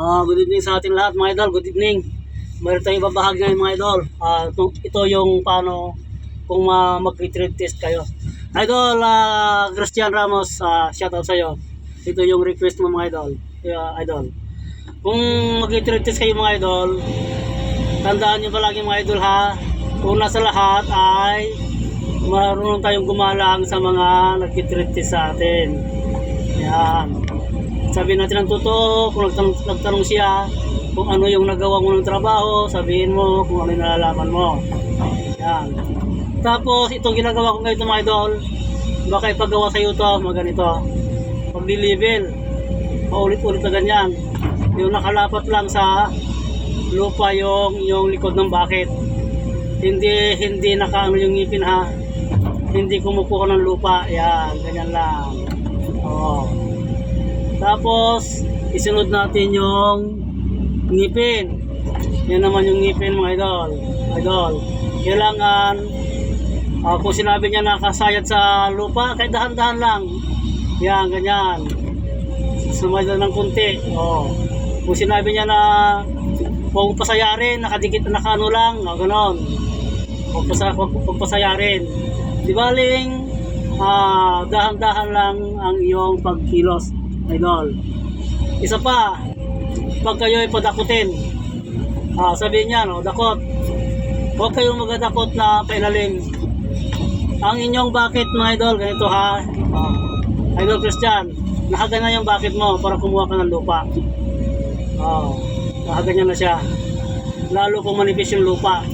Ah, good evening sa ating lahat mga idol. Good evening. Mayroon tayong ibabahagi ngayon mga idol. Ah, ito, yung paano kung uh, mag-retreat test kayo. Idol, ah, Christian Ramos, uh, shout out sa iyo. Ito yung request mo mga idol. Yeah, idol. Kung mag-retreat test kayo mga idol, tandaan nyo palagi mga idol ha. Una sa lahat ay marunong tayong gumalang sa mga nag-retreat test sa atin. Yan sabihin natin ang totoo, kung nagtanong, nagtanong siya kung ano yung nagawa mo ng trabaho, sabihin mo kung ano yung nalalaman mo. Yan. Tapos, itong ginagawa ko ngayon mga idol, baka ipagawa sa iyo to, mga ganito. Pagdi-level, paulit-ulit na ganyan. Yung nakalapat lang sa lupa yung, yung likod ng bakit. Hindi, hindi nakaano yung ngipin ha. Hindi kumukuha ng lupa. Yan, ganyan lang. Oo. Tapos, isunod natin yung ngipin. Yan naman yung ngipin mga idol. Idol. Kailangan, ah, kung sinabi niya nakasayad sa lupa, kahit dahan-dahan lang. Yan, ganyan. Sumayad ng kunti. Oh. Kung sinabi niya na huwag pasayarin, nakadikit na nakaano lang, oh, ganon. Huwag, pasa, huwag, huwag pasayarin. Di baling, ah, dahan-dahan lang ang iyong pagkilos idol. Isa pa, pag kayo ay padakutin, ah, sabihin niya, no, dakot. Huwag kayong magadakot na pailalim. Ang inyong bakit mga idol, ganito ha. Ah, idol Christian, nakaganyan yung bakit mo para kumuha ka ng lupa. Oh, nakaganyan na siya. Lalo kung manipis yung lupa.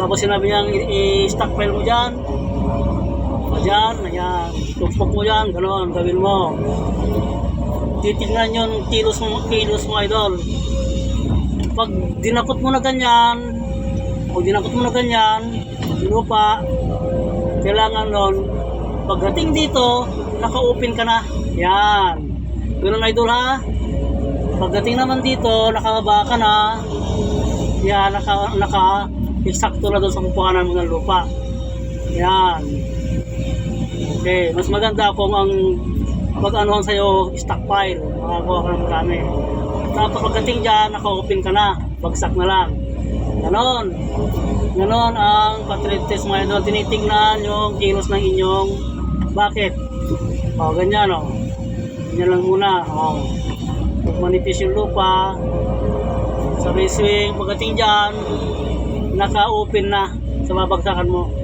Tapos sinabi niyang i- i-stockpile mo dyan. O dyan, ayan. Tugpok mo yan, gano'n, gawin mo. Titignan yung kilos mo, kilos mo, idol. Pag dinakot mo na ganyan, pag dinakot mo na ganyan, lupa, kailangan nun, pagdating dito, naka-open ka na. Yan. Ganun, idol, ha? Pagdating naman dito, nakababa ka na, yan, naka, naka, eksakto na doon sa kukuhanan mo ng lupa. Yan. Okay, mas maganda kung ang pag-anuhan sa'yo, stockpile, makakakuha ka ng marami. Tapos pagdating dyan, naka-open ka na, bagsak na lang. Ganon. Ganon ang patriot test mga idol. Tinitingnan yung kilos ng inyong bakit. O, ganyan o. Ganyan lang muna. O. Pag manipis yung lupa, sabay swing, pagdating dyan, naka-open na sa babagsakan mo.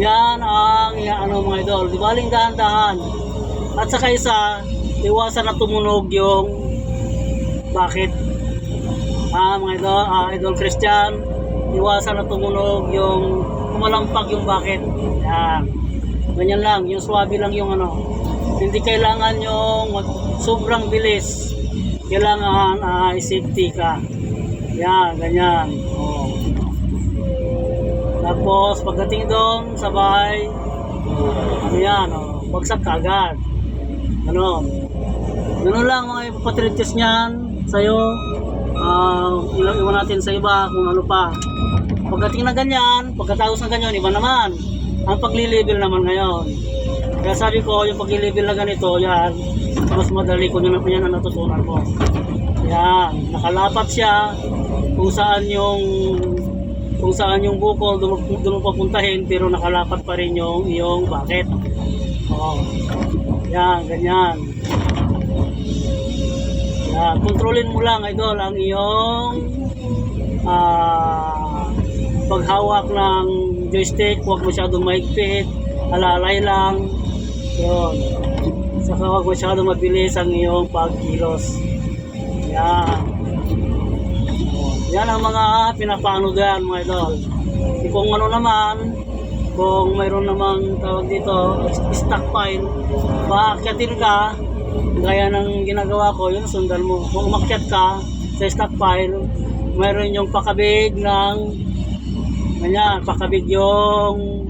Yan ang ano mga idol. Di baling dahan-dahan. At saka isa, iwasan na tumunog yung bakit. Ah, mga idol, ah, idol Christian, iwasan na tumunog yung kumalampag yung bakit. Yan. Ganyan lang, yung swabe lang yung ano. Hindi kailangan yung sobrang bilis. Kailangan ah, safety ka. Yan, ganyan. Tapos pagdating doon sa bahay, ano yan, oh, bagsak ka agad. Ano? Ganun lang mga ipapatritis niyan sa'yo. Uh, iwan natin sa iba kung ano pa. Pagdating na ganyan, pagkatapos ng ganyan, iba naman. Ang pagli-level naman ngayon. Kaya sabi ko, yung pagli-level na ganito, yan, mas madali ko yun, yan ang natutunan ko. Yan, nakalapat siya kung saan yung kung saan yung bukol doon, doon papuntahin pero nakalapat pa rin yung iyong bakit. Oh. Yan, ganyan. Yan, kontrolin mo lang idol ang iyong ah paghawak ng joystick, huwag masyadong maigpit, alalay lang. Yun. Saka huwag masyadong mabilis ang iyong pagkilos. Yan. Yan ang mga pinapano dyan mga idol. E kung ano naman, kung mayroon namang tawag dito, stockpile, paakyatin ka, gaya ng ginagawa ko, yun sundan mo. Kung umakyat ka sa stockpile, mayroon yung pakabig ng, ganyan, pakabig yung,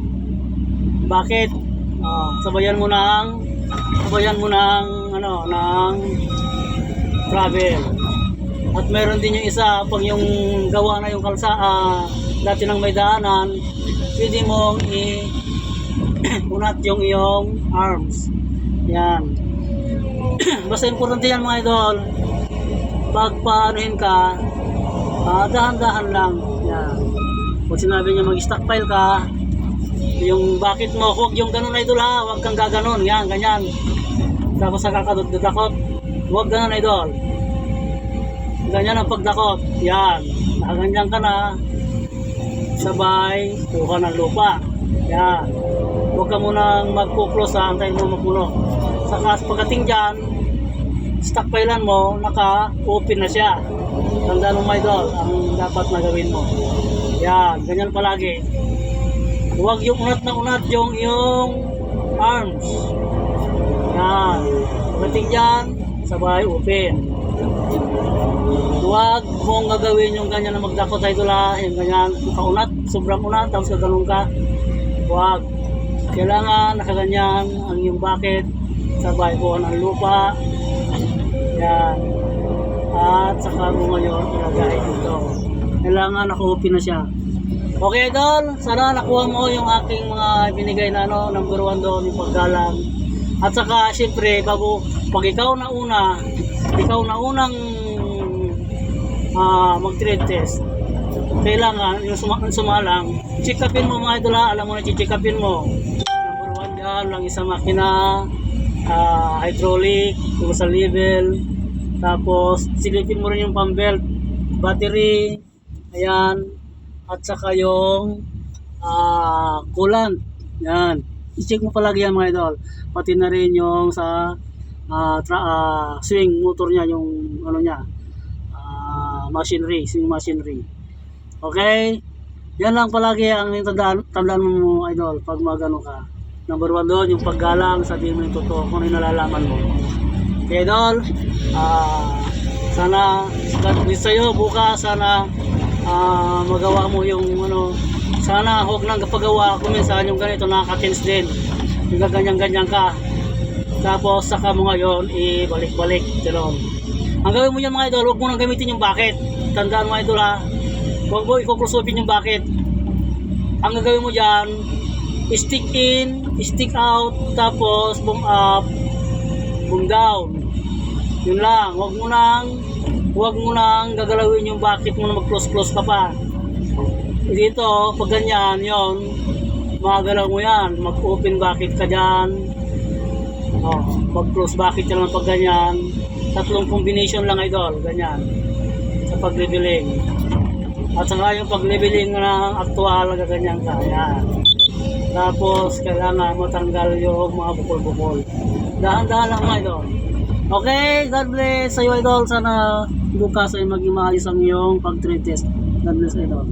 bakit? Ah, sabayan mo ng, sabayan mo ng, ano, ng travel. At meron din yung isa, pag yung gawa na yung kalsa, ah, dati nang may daanan, pwede mong i unat yung iyong arms. Yan. Basta importante yan mga idol. pag paanuhin ka, ah, dahan-dahan lang. Yan. Pag sinabi niya mag-stockpile ka, yung bakit mo, huwag yung ganun idol ha, huwag kang gaganon, yan, ganyan. Tapos sa kakadudakot, huwag ganun idol. Ganyan ang pagdakot, yan. Nakaganyan ka na, sabay, kuha ng lupa. Yan. Huwag ka munang magpo-close sa antayin mo mapuno. Saka pagdating dyan, stockpilean mo, naka-open na siya. Tandaan mo my idol, ang dapat na gawin mo. Yan, ganyan palagi. Huwag yung unat na unat yung yung arms. Yan. Pagdating dyan, sabay open. Huwag mong gagawin yung ganyan na magdakot idol ha, yung ganyan, nakaunat, sobrang unat, tapos gaganon ka. Huwag. Kailangan nakaganyan ang iyong bucket, sabay buwan ng lupa. Yan. At saka mo ngayon ilagay dito. Kailangan naka-open na siya. Okay, idol. Sana nakuha mo yung aking mga binigay na ano, number one doon, yung paggalang. At saka, syempre, bago, pag ikaw na una, ikaw na unang ah, mag-trade test, kailangan, yung suma, sumalang, check upin mo mga idol alam mo na check upin mo. Number one dyan, lang isang makina, ah, hydraulic, kung sa level, tapos silipin mo rin yung pump belt, battery, ayan, at saka yung ah, coolant, yan. I-check mo palagi yan mga idol. Pati na rin yung sa ah, tra- ah, swing motor niya, yung ano niya, machinery, swing machinery. Okay? Yan lang palagi ang tandaan, tandaan mo idol pag magano ka. Number one doon, yung paggalang, sabihin mo yung totoo kung ano nalalaman mo. Okay, idol, ah, sana God bless sa'yo bukas, sana ah, magawa mo yung ano, sana huwag nang kapagawa kung minsan yung ganito nakaka-tense din. Yung ganyan-ganyan ka. Tapos saka mo ngayon, ibalik-balik. Ganun. Ang gawin mo yan mga idol, huwag mo nang gamitin yung bucket. Tandaan mo idol ha, huwag mo open yung bucket. Ang gagawin mo dyan, stick in, stick out, tapos boom up, boom down. Yun lang, huwag mo nang huwag mo nang gagalawin yung bucket mo na mag-close-close ka pa. Dito, pag ganyan, yon magagalaw mo yan. Mag-open bucket ka dyan. Oh, mag-close bucket ka lang pag ganyan. Tatlong combination lang idol, ganyan. Sa pag-leveling. At saka yung pag-leveling ng actual, ganyan ka. Yan. Tapos, kailangan matanggal yung mga bukol-bukol. Dahan-dahan lang mga idol. Okay, God bless sa'yo idol. Sana bukas ay maging maayos ang iyong pag-trade test. God bless idol.